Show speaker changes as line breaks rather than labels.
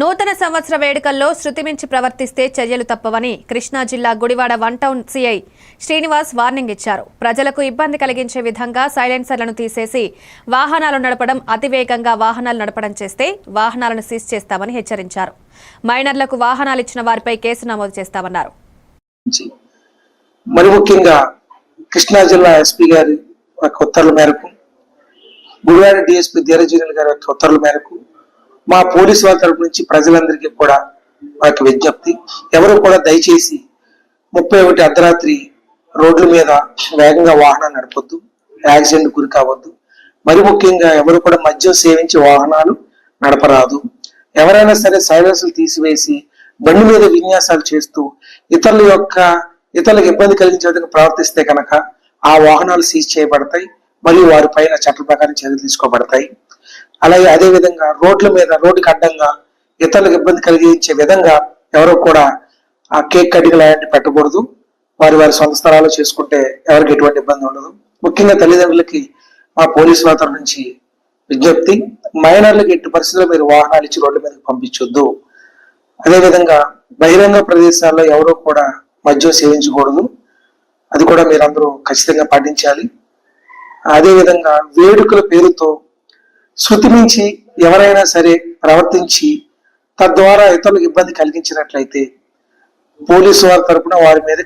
నూతన సంవత్సర వేడుకల్లో శృతిమించి ప్రవర్తిస్తే చర్యలు తప్పవని కృష్ణా జిల్లా Gudivada one town CI Srinivas warning ఇచ్చారు. ప్రజలకు ఇబ్బంది కలిగించే విధంగా సైలెన్సర్లను తీసేసి వాహనాలు నడపడం అతివేగంగా వాహనాలు నడపడం చేస్తే వాహనాలను సీజ్ చేస్తామని హెచ్చరించారు. మైనర్లకు వాహనాలు ఇచ్చిన వారిపై కేసు నమోదు చేస్తామన్నారు.
మరి ముఖ్యంగా కృష్ణా జిల్లా ఎస్పీ గారి ఉత్తర్వుల మేరకు గుడివాడ డిఎస్పీ ధీరజీనుల గారి యొక్క ఉత్తర్వుల మేరకు మా పోలీసు వారి తరపు నుంచి ప్రజలందరికీ కూడా మా యొక్క విజ్ఞప్తి. ఎవరు కూడా దయచేసి ముప్పై ఒకటి అర్ధరాత్రి రోడ్ల మీద వేగంగా వాహనాలు నడపొద్దు యాక్సిడెంట్ గురి కావద్దు. మరి ముఖ్యంగా ఎవరు కూడా మద్యం సేవించి వాహనాలు నడపరాదు. ఎవరైనా సరే సైలెన్సులు తీసివేసి బండి మీద విన్యాసాలు చేస్తూ ఇతరుల యొక్క ఇతరులకు ఇబ్బంది కలిగించే విధంగా ప్రవర్తిస్తే కనుక ఆ వాహనాలు సీజ్ చేయబడతాయి. మరియు వారి పైన చట్ట ప్రకారం చర్యలు తీసుకోబడతాయి. అలాగే అదే విధంగా రోడ్ల మీద రోడ్డుకి అడ్డంగా ఇతరులకు ఇబ్బంది కలిగించే విధంగా ఎవరు కూడా ఆ కేక్ కటింగ్ లాంటి పెట్టకూడదు. వారి వారి సొంత స్థలాలు చేసుకుంటే ఎవరికి ఎటువంటి ఇబ్బంది ఉండదు. ముఖ్యంగా తల్లిదండ్రులకి మా పోలీసు వారి నుంచి విజ్ఞప్తి మైనర్లకు ఎట్టి పరిస్థితుల్లో మీరు వాహనాలు ఇచ్చి రోడ్ల మీదకి పంపించొద్దు. అదేవిధంగా బహిరంగ ప్రదేశాల్లో ఎవరో కూడా మద్యం సేవించకూడదు. అది కూడా మీరందరూ ఖచ్చితంగా పాటించాలి. అదేవిధంగా వేడుకల పేరుతో శృతి మించి ఎవరైనా సరే ప్రవర్తించి తద్వారా ఇతరులకు ఇబ్బంది కలిగించినట్లయితే పోలీసు వారి తరపున వారి మీద